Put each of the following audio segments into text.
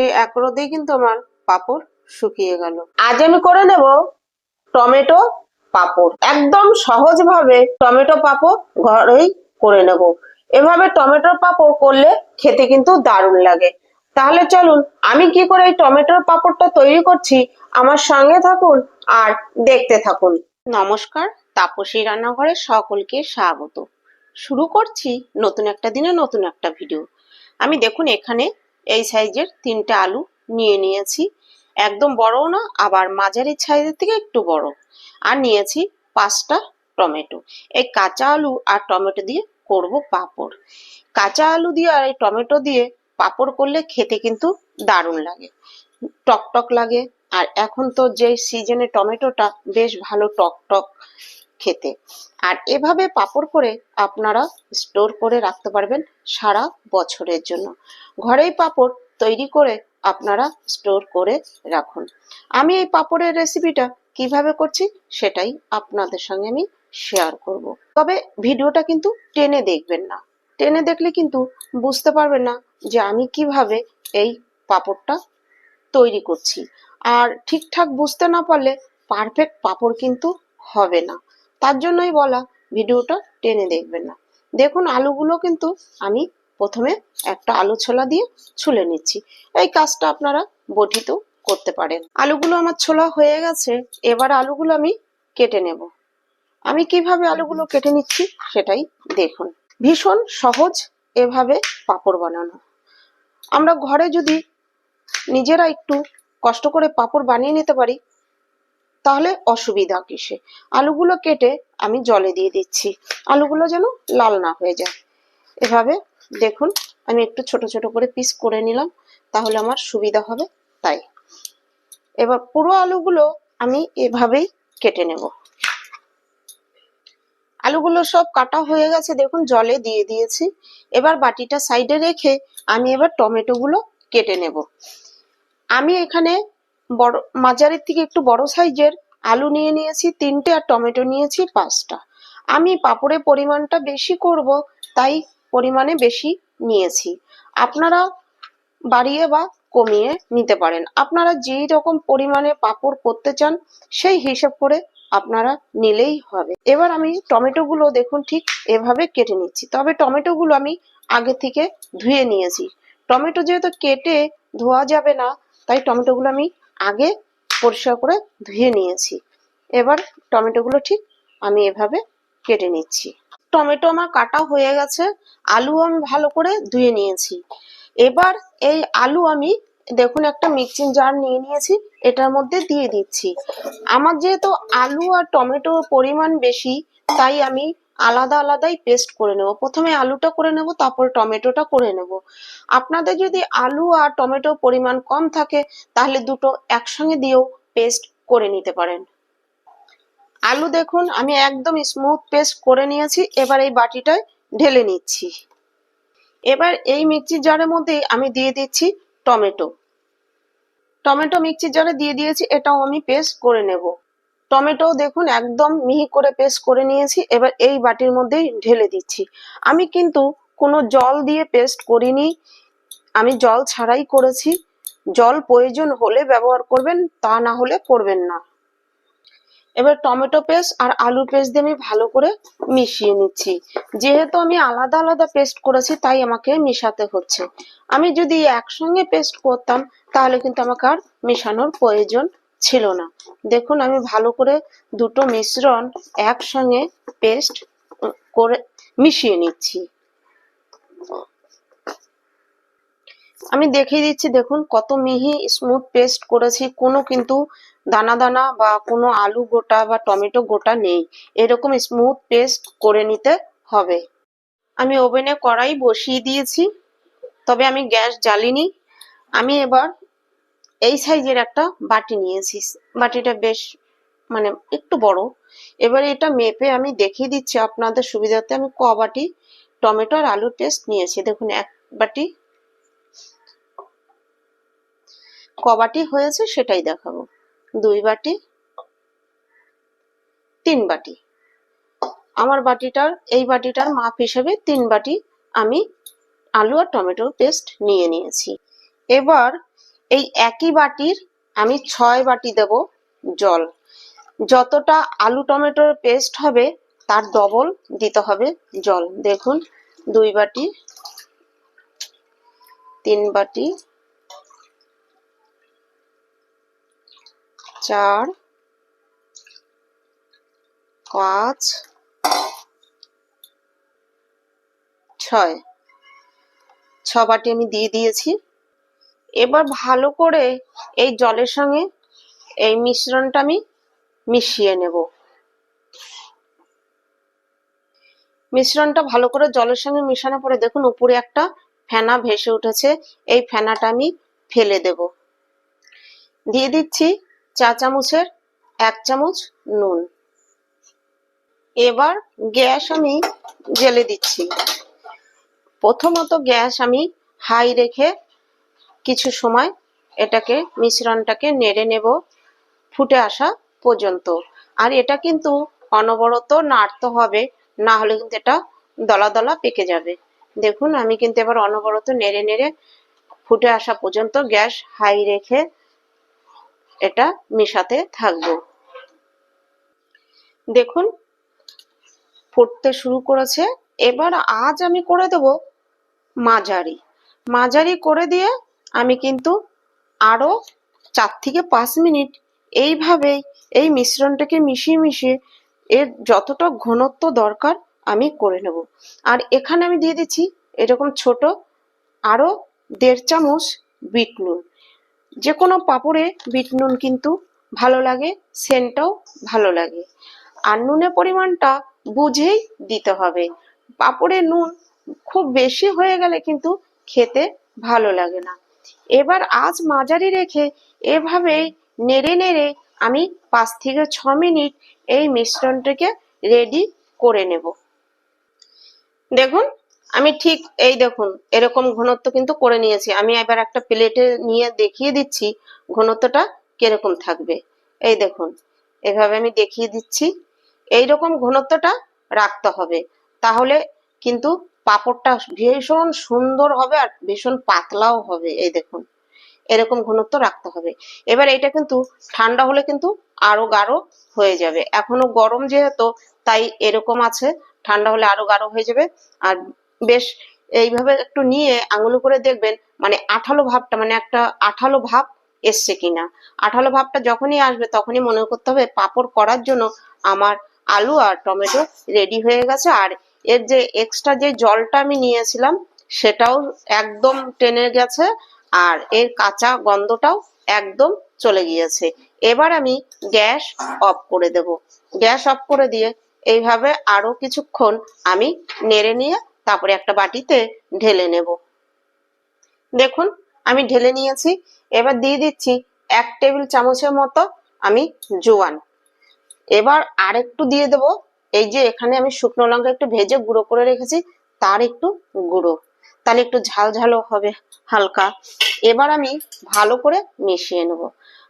সেই এক রোদেই কিন্তু আমার পাঁপড় শুকিয়ে গেল। আজ আমি করে নেব টমেটো পাঁপড়। একদম সহজভাবে টমেটো পাঁপড় ঘরেই করে নেব। এভাবে টমেটোর পাঁপড় করলে খেতে কিন্তু দারুণ লাগে। তাহলে চলুন আমি কি করে এই টমেটোর পাঁপড়টা তৈরি করছি? আমার সঙ্গে থাকুন আর দেখতে থাকুন। নমস্কার তাপসী রান্নাঘরে সকলকে স্বাগত। শুরু করছি নতুন একটা দিনে নতুন একটা ভিডিও। আমি দেখুন এখানে এই সাইজের তিনটে আলু নিয়ে নিয়েছি। একদম বড়ও না, আবার মাঝারি সাইজের থেকে একটু বড়। আর নিয়েছি পাঁচটা টমেটো। এই কাঁচা আলু আর টমেটো দিয়ে করব পাঁপড়। কাঁচা আলু দিয়ে আর এই টমেটো দিয়ে পাঁপড় করলে খেতে কিন্তু দারুণ লাগে। টক টক লাগে। আর এখন তো যে সিজনে টমেটোটা বেশ ভালো টক টক খেতে। আর এভাবে পাপড় করে আপনারা স্টোর করে রাখতে পারবেন সারা বছরের জন্য। ঘরেই পাপড় তৈরি করে আপনারা স্টোর করে রাখুন। আমি এই পাপড়ের রেসিপিটা কীভাবে করছি সেটাই আপনাদের সঙ্গে আমি শেয়ার করব। তবে ভিডিওটা কিন্তু টেনে দেখবেন না। টেনে দেখলে কিন্তু বুঝতে পারবেন না যে আমি কীভাবে এই পাপড়টা তৈরি করছি। আর ঠিকঠাক বুঝতে না পারলে পারফেক্ট পাপড় কিন্তু হবে না। তার জন্যই বলা, ভিডিওটা টেনে দেখবেন না। দেখুন, আলুগুলো কিন্তু আমি প্রথমে একটা আলু ছোলা দিয়ে ছুলে নিচ্ছি। এই কাজটা আপনারা বটিতেও করতে পারেন। আলুগুলো আমার ছোলা হয়ে গেছে, এবার আলুগুলো আমি কেটে নেব। আমি কীভাবে আলুগুলো কেটে নিচ্ছি সেটাই দেখুন। ভীষণ সহজ এভাবে পাপড় বানানো। আমরা ঘরে যদি নিজেরা একটু কষ্ট করে পাপড় বানিয়ে নিতে পারি তাহলে অসুবিধা কিসে? আলুগুলো কেটে আমি জলে দিয়ে দিচ্ছি। আলুগুলো যেন লাল না হয়ে যায়। এভাবে দেখুন, আমি একটু ছোট ছোট করে পিস করে নিলাম, তাহলে আমার সুবিধা হবে তাই। এবার পুরো আলুগুলো আমি এভাবেই কেটে নেব। আলুগুলো সব কাটা হয়ে গেছে, দেখুন জলে দিয়ে দিয়েছি। এবার বাটিটা সাইডে রেখে আমি এবার টমেটোগুলো কেটে নেব। আমি এখানে বড়, মাঝারির থেকে একটু বড় সাইজের আলু নিয়ে নিয়েছি, তিনটে, আর টমেটো নিয়েছি পাঁচটা। আমি পাঁপড়ের পরিমাণটা বেশি করব, তাই পরিমাণে বেশি নিয়েছি। আপনারা বাড়িয়ে বা কমিয়ে নিতে পারেন। আপনারা যেই রকম পরিমাণে পাপড় করতে চান, সেই হিসেব করে আপনারা নিলেই হবে। এবার আমি টমেটোগুলো দেখুন ঠিক এভাবে কেটে নিচ্ছি। তবে টমেটোগুলো আমি আগে থেকে ধুয়ে নিয়েছি। টমেটো যেহেতু কেটে ধোয়া যাবে না, তাই টমেটোগুলো আমি আগে পরিষ্কার করে ধুয়ে নিয়েছি। এবার টমেটোগুলো ঠিক আমি এভাবে কেটে নিচ্ছি। টমেটো আমার কাটা হয়ে গেছে, আলু আমি ভালো করে ধুয়ে নিয়েছি। এবার এই আলু আমি দেখুন একটা মিক্সিং জার নিয়ে নিয়েছি, এটার মধ্যে দিয়ে দিচ্ছি। আমার যেহেতু আলু আর টমেটোর পরিমাণ বেশি, তাই আমি আলাদা আলাদাই পেস্ট করে নেব। প্রথমে আলুটা করে নেব, তারপর টমেটোটা করে নেব। আপনাদের যদি আলু আর টমেটোর পরিমাণ কম থাকে, তাহলে দুটো একসঙ্গে দিয়েও পেস্ট করে নিতে পারেন। আলু দেখুন, আমি একদম স্মুথ পেস্ট করে নিয়েছি, এবার এই বাটিটায় ঢেলে নিচ্ছি। এবার এই মিক্সির জারের মধ্যে আমি দিয়ে দিচ্ছি টমেটো। টমেটো মিক্সির জারে দিয়ে দিয়েছি, এটাও আমি পেস্ট করে নেব। টমেটো দেখুন একদম মিহি করে পেস্ট করে নিয়েছি, এবার এই বাটির মধ্যেই ঢেলে দিচ্ছি। আমি কিন্তু কোনো জল দিয়ে পেস্ট করিনি, আমি জল ছাড়াই করেছি। জল প্রয়োজন হলে ব্যবহার করবেন, তা না হলে করবেন না। এবার টমেটো পেস্ট আর আলু পেস্ট দিয়ে আমি ভালো করে মিশিয়ে নিচ্ছি। যেহেতু আমি আলাদা আলাদা পেস্ট করেছি, তাই আমাকে মিশাতে হচ্ছে। আমি যদি একসঙ্গে পেস্ট করতাম, তাহলে কিন্তু আমাকে আর মেশানোর প্রয়োজন ছিল না। দেখুন, আমি ভালো করে দুটো মিশ্রণ একসঙ্গে পেস্ট করে মিশিয়ে নিচ্ছি। আমি দেখিয়ে দিচ্ছি, দেখুন, কত মিহি স্মুথ পেস্ট করেছি। কোনো কিন্তু দানা দানা বা কোনো আলু গোটা বা টমেটো গোটা নেই। এরকম স্মুথ পেস্ট করে নিতে হবে। আমি ওভেনে কড়াই বসিয়ে দিয়েছি, তবে আমি গ্যাস জ্বালিনি। আমি এবার এই সাইজের একটা বাটি নিয়েছি। বাটিটা বেশ মানে একটু বড়। এবার এটা মেপে আমি দেখিয়ে দিচ্ছি আপনাদের সুবিধাতে আমি ক বাটি টমেটো আর আলুর পেস্ট নিয়েছি। দেখুন, এক বাটি ক বাটি হয়েছে, সেটাই দেখাবো। দুই বাটি, তিন বাটি। আমার বাটিটার, এই বাটিটার মাপ হিসেবে তিন বাটি আমি আলু আর টমেটো পেস্ট নিয়ে নিয়েছি। এবার এই একই বাটির আমি ছয় বাটি দেব জল। যতটা আলু টমেটোর পেস্ট হবে, তার ডবল দিতে হবে জল। দেখুন, দুই বাটি, তিন বাটি, চার, পাঁচ, ছয়। ছ বাটি আমি দিয়ে দিয়েছি। এবার ভালো করে এই জলের সঙ্গে এই মিশ্রণটা আমি মিশিয়ে নেব। মিশ্রণটা ভালো করে জলের সঙ্গে মিশানোর পরে দেখুন উপরে একটা ফেনা ভেসে উঠেছে, এই ফেনাটা আমি ফেলে দেব। দিয়ে দিচ্ছি চা চামচের এক চামচ নুন। এবার গ্যাস আমি জেলে দিচ্ছি। প্রথমত গ্যাস আমি হাই রেখে কিছু সময় এটাকে মিশ্রণটাকে নেড়ে নেব, ফুটে আসা পর্যন্ত। আর এটা কিন্তু অনবরত নাড়তে হবে, না হলে কিন্তু এটা দলা দলা পেকে যাবে। দেখুন, আমি কিন্তু এবার অনবরত নেড়ে নেড়ে ফুটে আসা পর্যন্ত গ্যাস হাই রেখে এটা মেশাতে থাকব। দেখুন, ফুটতে শুরু করেছে। এবার আজ আমি করে দেব মাঝারি। মাঝারি করে দিয়ে আমি কিন্তু আরও চার থেকে পাঁচ মিনিট এইভাবেই এই মিশ্রণটাকে মিশিয়ে মিশিয়ে এর যতটা ঘনত্ব দরকার আমি করে নেব। আর এখানে আমি দিয়ে দিচ্ছি এরকম ছোট আরও দেড় চামচ বিট নুন। যে কোনো পাপড়ে বিট নুন কিন্তু ভালো লাগে সেন্টটাও ভালো লাগে। আর নুনের পরিমাণটা বুঝেই দিতে হবে। পাপড়ে নুন খুব বেশি হয়ে গেলে কিন্তু খেতে ভালো লাগে না। এবার আজ মাঝারি রেখে এভাবেই নেড়ে নেড়ে আমি পাঁচ থেকে ছ মিনিট এই মিশ্রণটাকে রেডি করে নেব। দেখুন, আমি ঠিক এই দেখুন, এরকম ঘনত্ব কিন্তু করে নিয়েছি। আমি এবার একটা প্লেটে নিয়ে দেখিয়ে দিচ্ছি ঘনত্বটা কীরকম থাকবে। এই দেখুন, এভাবে আমি দেখিয়ে দিচ্ছি। এই রকম ঘনত্বটা রাখতে হবে। তাহলে কিন্তু পাপড়টা ভীষণ সুন্দর হবে আর ভীষণ পাতলাও হবে, এই দেখুন। এরকম ঘনত্ব রাখতে হবে। এবার এটা কিন্তু ঠান্ডা হলে কিন্তু আরও গাঢ় হয়ে যাবে। এখনও গরম যেহেতু, তাই এরকম আছে, ঠান্ডা হলে আরও গাঢ় হয়ে যাবে। আর বেশ এইভাবে একটু নিয়ে আঙুলো করে দেখবেন মানে আঠালো ভাবটা মানে একটা আঠালো ভাব এসছে কিনা। আঠালো ভাবটা যখনই আসবে, তখনই মনে করতে হবে পাপড় করার জন্য আমার আলু আর টমেটো রেডি হয়ে গেছে। আর এর যে এক্সট্রা যে জলটা আমি নিয়েছিলাম, সেটাও একদম টেনে গেছে আর এর কাঁচা গন্ধটাও একদম চলে গিয়েছে। এবার আমি গ্যাস অফ করে দেব। গ্যাস অফ করে দিয়ে এইভাবে আরও কিছুক্ষণ আমি নেড়ে নিয়ে তারপরে একটা বাটিতে ঢেলে নেব। দেখুন, আমি ঢেলে নিয়েছি। এবার দিয়ে দিচ্ছি এক টেবিল চামচের মতো আমি জোয়ান। এবার আর একটু দিয়ে দেব এই যে এখানে আমি শুকনো লঙ্কা একটু ভেজে গুঁড়ো করে রেখেছি, তার একটু গুঁড়ো। তাহলে একটু ঝাল ঝালও হবে হালকা। এবার আমি ভালো করে মিশিয়ে নেব।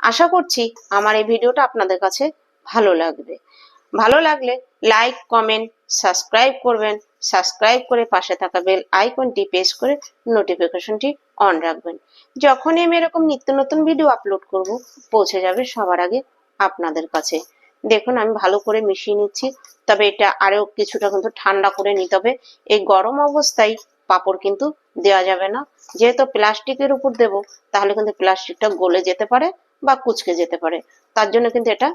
আশা করছি আমার এই ভিডিওটা আপনাদের কাছে ভালো লাগবে। ভালো লাগলে লাইক, কমেন্ট, সাবস্ক্রাইব করবেন। সাবস্ক্রাইব করে পাশে থাকা বেল আইকনটি প্রেস করে নোটিফিকেশনটি অন রাখবেন। যখনই আমি এরকম নিত্য নতুন ভিডিও আপলোড করব, পৌঁছে যাবে সবার আগে আপনাদের কাছে। দেখুন, আমি ভালো করে মিশিয়ে নিচ্ছি। তবে এটা আরও কিছুটা কিন্তু ঠান্ডা করে নিতে হবে। এই গরম অবস্থায় পাপড় কিন্তু দেওয়া যাবে না। যেহেতু প্লাস্টিকের উপর দেব, তাহলে কিন্তু প্লাস্টিকটা গলে যেতে পারে বা কুচকে যেতে পারে। তার জন্য কিন্তু এটা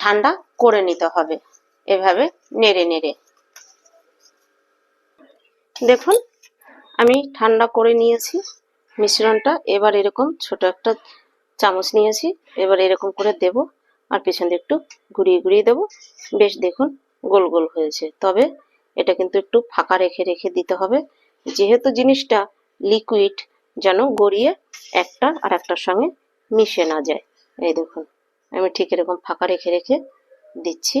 ঠান্ডা করে নিতে হবে। এভাবে নেড়ে নেড়ে। দেখুন, আমি ঠান্ডা করে নিয়েছি মিশ্রণটা। এবার এরকম ছোট একটা চামচ নিয়েছি। এবার এরকম করে দেব। আর পেছন দিয়ে একটু ঘুরিয়ে ঘুরিয়ে দেব। বেশ দেখুন, গোল গোল হয়েছে। তবে এটা কিন্তু একটু ফাঁকা রেখে রেখে দিতে হবে। যেহেতু জিনিসটা লিকুইড যেন গড়িয়ে একটা আর একটার সঙ্গে মিশে না যায়। এই দেখুন, আমি ঠিক এরকম ফাঁকা রেখে রেখে দিচ্ছি।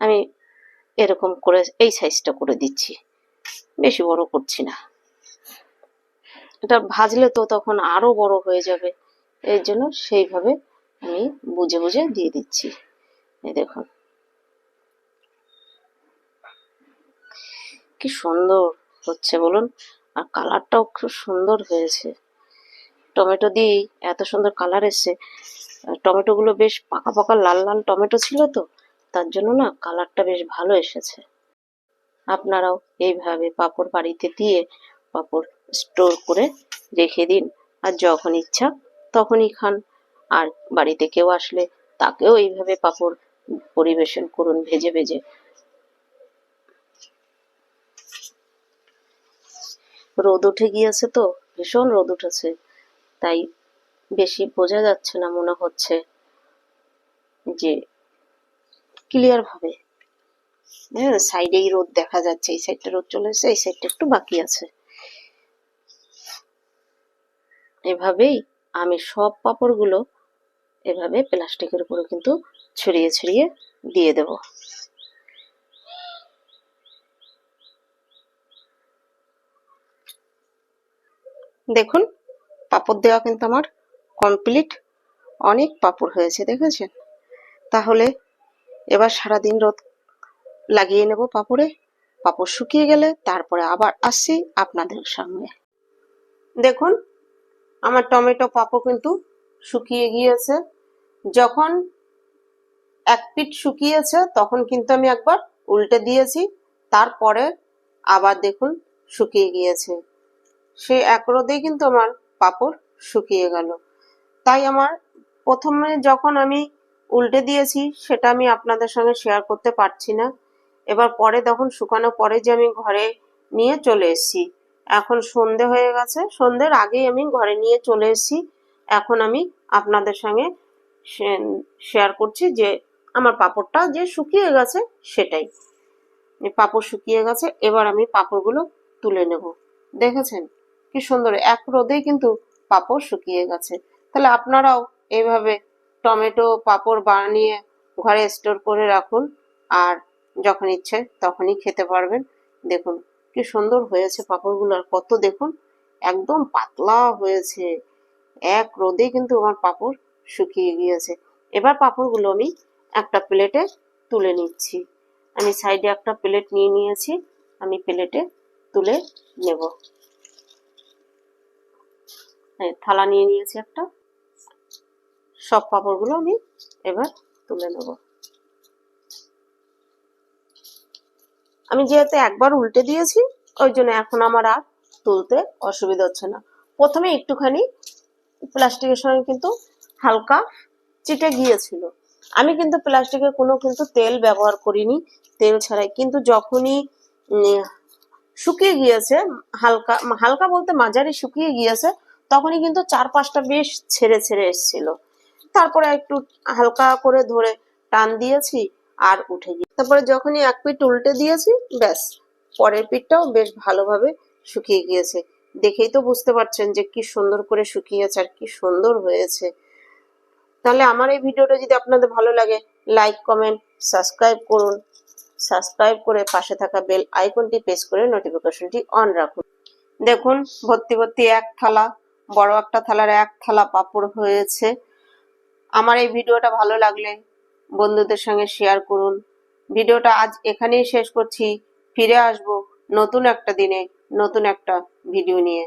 আমি এরকম করে এই সাইজটা করে দিচ্ছি। বেশি বড় করছি না। এটা ভাজলে তো তখন আরও বড় হয়ে যাবে। এর জন্য সেইভাবে আমি বুঝে বুঝে দিয়ে দিচ্ছি। এই দেখুন। কি সুন্দর হচ্ছে বলুন। আর কালারটাও খুব সুন্দর হয়েছে। টমেটো দিয়েই এত সুন্দর কালার এসছে। টমেটোগুলো বেশ পাকা পাকা লাল লাল টমেটো ছিল তো, তার জন্য না কালারটা বেশ ভালো এসেছে। আপনারাও এইভাবে পাঁপড় বাড়িতে দিয়ে পাঁপড় স্টোর করে রেখে দিন। আর যখন ইচ্ছা তখনই খান। আর বাড়িতে কেউ আসলে তাকেও এইভাবে পাঁপড় পরিবেশন করুন, ভেজে ভেজে। রোদ উঠে গিয়েছে তো, ভীষণ রোদ উঠেছে, তাই বেশি বোঝা যাচ্ছে না মনে হচ্ছে যে ক্লিয়ার ভাবে। হ্যাঁ সাইডেই রোদ দেখা যাচ্ছে, এই সাইডটা রোদ চলে এসেছে, এই সাইডটা একটু বাকি আছে। এভাবেই আমি সব পাপড়গুলো এভাবে প্লাস্টিকের উপরে কিন্তু ছড়িয়ে ছড়িয়ে দিয়ে দেব। দেখুন, পাপড় দেওয়া কিন্তু আমার কমপ্লিট অনেক পাপড় হয়েছে, দেখেছেন? তাহলে এবার সারাদিন রোদ লাগিয়ে নেব পাপড়ে, পাপড় শুকিয়ে গেলে তারপরে আবার আসছি আপনাদের সামনে। দেখুন, আমার টমেটো পাপড় কিন্তু শুকিয়ে গিয়েছে। যখন এক পিঠ শুকিয়েছে, তখন কিন্তু আমি একবার উল্টে দিয়েছি, তারপরে আবার দেখুন শুকিয়ে গিয়েছে। সে এক রোদেই কিন্তু আমার পাপড় শুকিয়ে গেল। তাই আমার প্রথমে যখন আমি উল্টে দিয়েছি, সেটা আমি আপনাদের সঙ্গে শেয়ার করতে পারছি না। এবার পরে তখন শুকানো পরে যে আমি ঘরে নিয়ে চলে এসেছি, এখন সন্ধে হয়ে গেছে। সন্ধ্যের আগেই আমি ঘরে নিয়ে চলে এসেছি। এখন আমি আপনাদের সঙ্গে শেয়ার করছি যে, আমার পাপড়টা যে শুকিয়ে গেছে, সেটাই। পাপড় শুকিয়ে গেছে, এবার আমি পাপড়গুলো তুলে নেব। দেখেছেন? কি সুন্দর, এক রোদেই কিন্তু পাপড় শুকিয়ে গেছে। তাহলে আপনারাও এইভাবে টমেটো পাপড় বানিয়ে ঘরে স্টোর করে রাখুন, আর যখন ইচ্ছে তখনই খেতে পারবেন। দেখুন, কি সুন্দর হয়েছে পাপড়গুলো, আর কত দেখুন, একদম পাতলা হয়েছে। এক রোদে কিন্তু আমার পাপড় শুকিয়ে গিয়েছে। এবার পাঁপড়গুলো আমি একটা প্লেটে তুলে নিচ্ছি। আমি সাইডে একটা প্লেট নিয়ে নিয়েছি, আমি প্লেটে তুলে নেব। থালা নিয়ে নিয়েছি একটা। সব পাঁপড়গুলো আমি এবার তুলে নেব। আমি যেহেতু একবার উল্টে দিয়েছি, ওই জন্য এখন আমার আর তুলতে অসুবিধা হচ্ছে না। প্রথমে একটুখানি প্লাস্টিকের সঙ্গে কিন্তু হালকা চিটে গিয়েছিল। আমি কিন্তু প্লাস্টিকের কোনো কিন্তু তেল ব্যবহার করিনি, তেল ছাড়াই। কিন্তু যখনই শুকিয়ে গিয়েছে, হালকা হালকা বলতে মাঝারি শুকিয়ে গিয়েছে, তখনই কিন্তু চার পাঁচটা বেশ ছেড়ে ছেড়ে এসছিল। তারপরে একটু হালকা করে ধরে টান দিয়েছি আর উঠে গিয়ে তারপরে যখনই এক পিঠ উল্টে দিয়েছি, ব্যাস, পরের পিঠটাও বেশ ভালোভাবে শুকিয়ে গিয়েছে। দেখেই তো বুঝতে পারছেন যে কি সুন্দর করে শুকিয়েছে আর কি সুন্দর হয়েছে। তাহলে আমার এই ভিডিওটা যদি আপনাদের ভালো লাগে লাইক কমেন্ট সাবস্ক্রাইব করুন। সাবস্ক্রাইব করে পাশে থাকা বেল আইকনটি প্রেস করে নোটিফিকেশনটি অন রাখুন। দেখুন, ভর্তি ভর্তি এক থালা, বড় একটা থালার এক থালা পাপড় হয়েছে। আমার এই ভিডিওটা ভালো লাগলে বন্ধুদের সঙ্গে শেয়ার করুন। ভিডিওটা আজ এখানেই শেষ করছি। ফিরে আসব নতুন একটা দিনে, নতুন একটা ভিডিও নিয়ে।